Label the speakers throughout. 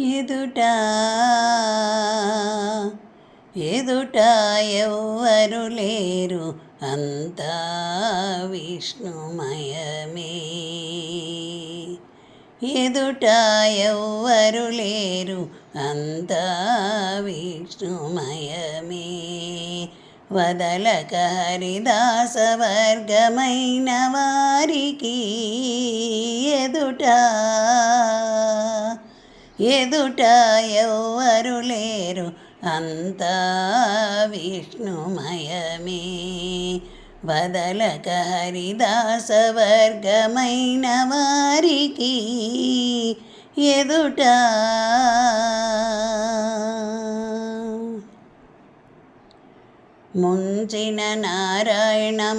Speaker 1: ఎదుట ఎదుట ఎవ్వరు లేరు. అంతా విష్ణుమయమే. ఎదుట ఎవ్వరు లేరు. అంతా విష్ణుమయమే. వదలక హరిదాస వర్గమైన వారికి ఎదుట ఎదుట ఎవ్వరు లేరు అంతా విష్ణుమయమే. బదలక హరిదాస వర్గమైన వారికి ఎదుట ముంచిన నారాయణమూర్తులే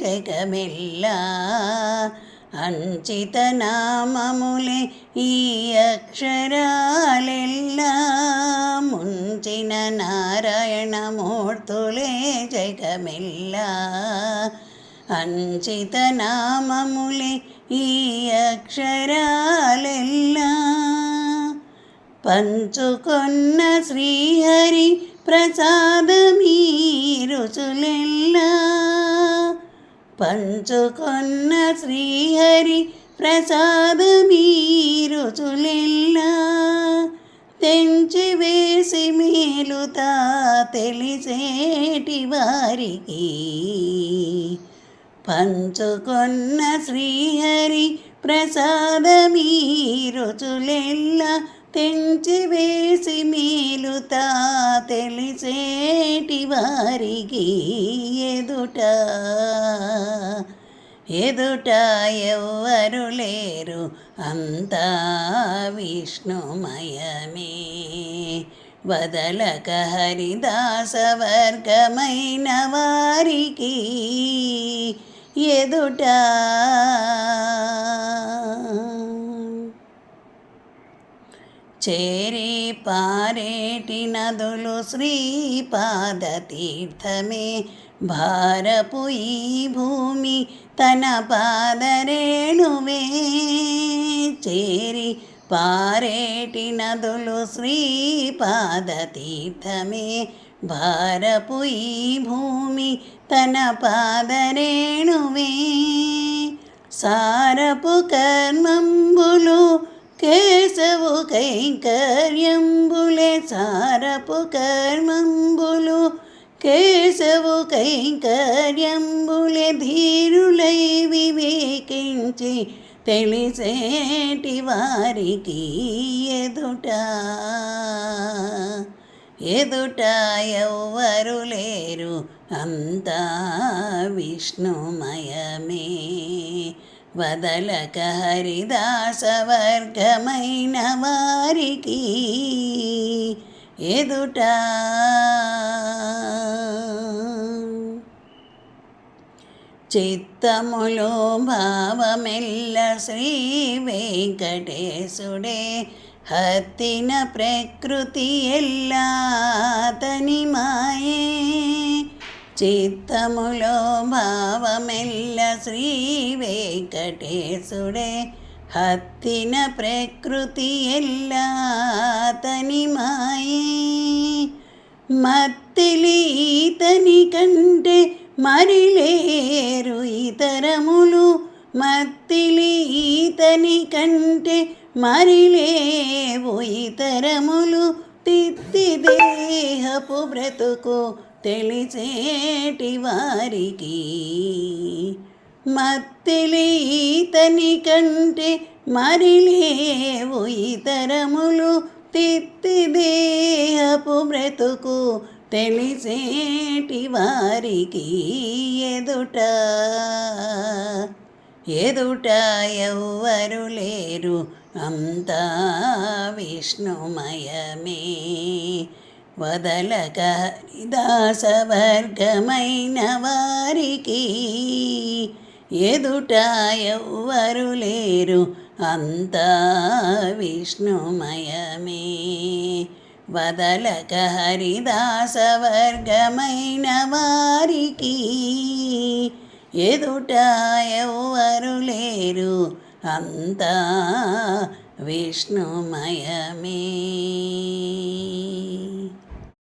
Speaker 1: జగమెల్లా అంచిత నామములే ఈ అక్షరాలెల్లా. ముంచిన నారాయణమూర్తులే జగమెల్లా. అంచిత నామములే ఈ అక్షరాలెల్లా. పంచుకొన్న శ్రీహరి ప్రసాదమీ రుచులెల్లా. పంచుకొన్న శ్రీహరి ప్రసాదమీ రుచులెల్లా తెంచి వేసి మేలుతా తెలిసేటి వారికి. పంచుకొన్న శ్రీహరి ప్రసాదమీ రుచులెల్లా తెంచి వేసి మేలుతా తెలిసేటి వారికి ఎదుట. ఎదుట ఎవ్వరు లేరు అంతా విష్ణుమయమే. వదలక హరిదాసవర్గమైన వారికి ఎదుట. చేరే పారేటి నదులు శ్రీపాద తీర్థమే. భారపు ఈ భూమి తన పాదరేణువే చేరి పారేటి నదులు శ్రీపాద తీర్థమే. భారపు ఈ భూమి తన పాదరేణువే సారపు కర్మంబులు కేశవు కైంకర్యంబులే సారపు కర్మంబులు. కేశవు కైంకర్యంబులే ధీరులై వివేకించి తెలిసేటి వారికి ఎదుట. ఎదుట ఎవ్వరు లేరు అంతా విష్ణుమయమే. వదలక హరిదాస వర్గమైన వారికి ఎదుట చిత్తములో భావమెల్ల శ్రీ వెంకటేశుడే హత్తిన ప్రకృతి ఎల్లా తని మాయే చిత్తములో భావమెల్ల శ్రీ వెంకటేశుడే హత్తిన ప్రకృతి ఎల్లా తని మాయే. మత్తిలి ఇతని కంటే మరిలేరు ఇతరములు మత్తిలి ఇతని కంటే మరిలేవు ఇతరములు తిత్తి దేహపు బ్రతుకు తెలిసేటి వారికి మత్తిలి ఈతని కంటే మరిలేవు ఇతరములు తిత్తి దేహపు బ్రతుకు. తెలిసేటి వారికి ఎదుట ఎదుట ఎవ్వరు లేరు అంతా విష్ణుమయమే. వదలక హరిదాస వర్గమైన వారికి ఎదుట ఎవ్వరు లేరు అంతా విష్ణుమయమే. వదలక హరిదాస వర్గమైన వారికి ఎదుట ఎవ్వరు లేరు అంతా విష్ణుమయమే.